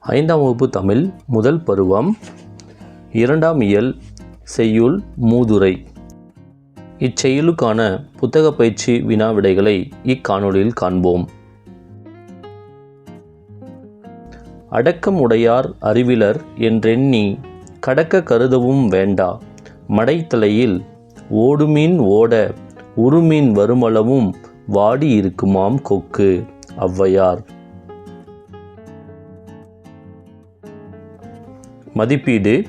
ஐந்தாம் வகுப்பு தமிழ் முதல் பருவம். இரண்டாம் இயல் செய்யுள் மூதுரை. இச்செயலுக்கான புத்தக பயிற்சி வினா விடைகளை இக்காணொளியில் காண்போம். அடக்கம் உடையார் அறிவிலர் என்றெண்ணி கடக்க கருதவும் வேண்டா. மடைத்தலையில் ஓடுமீன் ஓட உருமீன் வருமளவும் வாடி இருக்குமாம் கொக்கு ஔவையார். மதிப்பீடு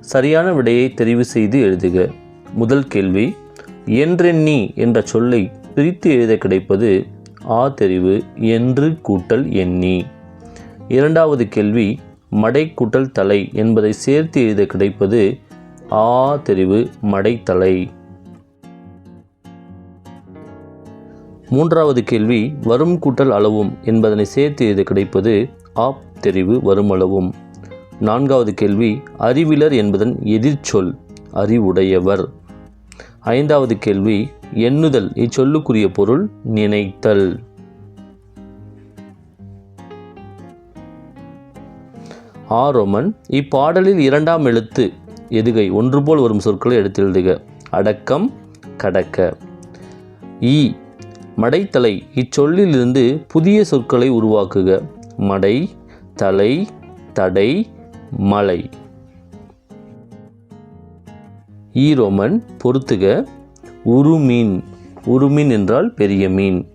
சரியான விடையை தெரிவு செய்து எழுதுக. முதல் கேள்வி என்றெண்ணி என்ற சொல்லை பிரித்து எழுத கிடைப்பது ஆ தெரிவு என்று கூட்டல் எண்ணி இரண்டாவது கேள்வி மடை கூட்டல் தலை என்பதை சேர்த்து எழுத கிடைப்பது ஆ தெரிவு மடைத்தலை மூன்றாவது கேள்வி வரும் கூட்டல் அளவும் என்பதனை சேர்த்து எழுத கிடைப்பது ஆப் தெரிவு வருமளவும் நான்காவது கேள்வி அறிவிலர் என்பதன் எதிர்ச்சொல் அறிவுடையவர். ஐந்தாவது கேள்வி எண்ணுதல் இச்சொல்லுக்குரிய பொருள் நினைத்தல். ஆரோமன் இப்பாடலில் இரண்டாம் எழுத்து எதுகை ஒன்று போல் வரும் சொற்களை எடுத்து எழுதுக. அடக்கம் கடக்க. ஈ மடைத்தலை இச்சொல்லிலிருந்து புதிய சொற்களை உருவாக்குக. மடை தலை தடை மலை. ஈரோமன் பொறுத்துக உருமீன். உருமீன் என்றால் பெரிய மீன்.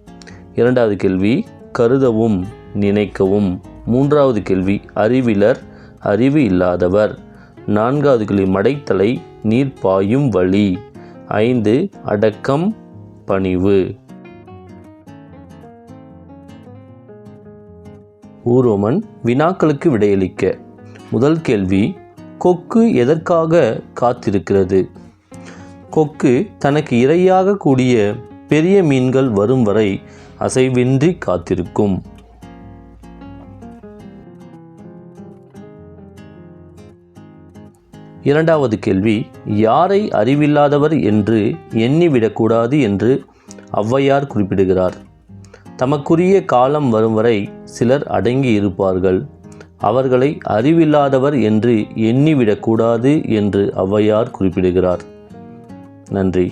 இரண்டாவது கேள்வி கருதவும் நினைக்கவும். மூன்றாவது கேள்வி அறிவிலர் அறிவு இல்லாதவர். நான்காவது கேள்வி மடைத்தலை நீர் பாயும் வழி. ஐந்து அடக்கம் பணிவு. ஊரோமன் வினாக்களுக்கு விடையளிக்க. முதல் கேள்வி கொக்கு எதற்காக காத்திருக்கிறது? கொக்கு தனக்கு இரையாக கூடிய பெரிய மீன்கள் வரும் வரை அசைவின்றி காத்திருக்கும். இரண்டாவது கேள்வி யாரை அறிவில்லாதவர் என்று எண்ணிவிடக்கூடாது என்று ஔவையார் குறிப்பிடுகிறார். தமக்குரிய காலம் வரும் வரை சிலர் அடங்கி இருப்பார்கள் அவர்களை அறிவில்லாதவர் என்று எண்ணிவிடக்கூடாது என்று ஔவையார் குறிப்பிடுகிறார். நன்றி.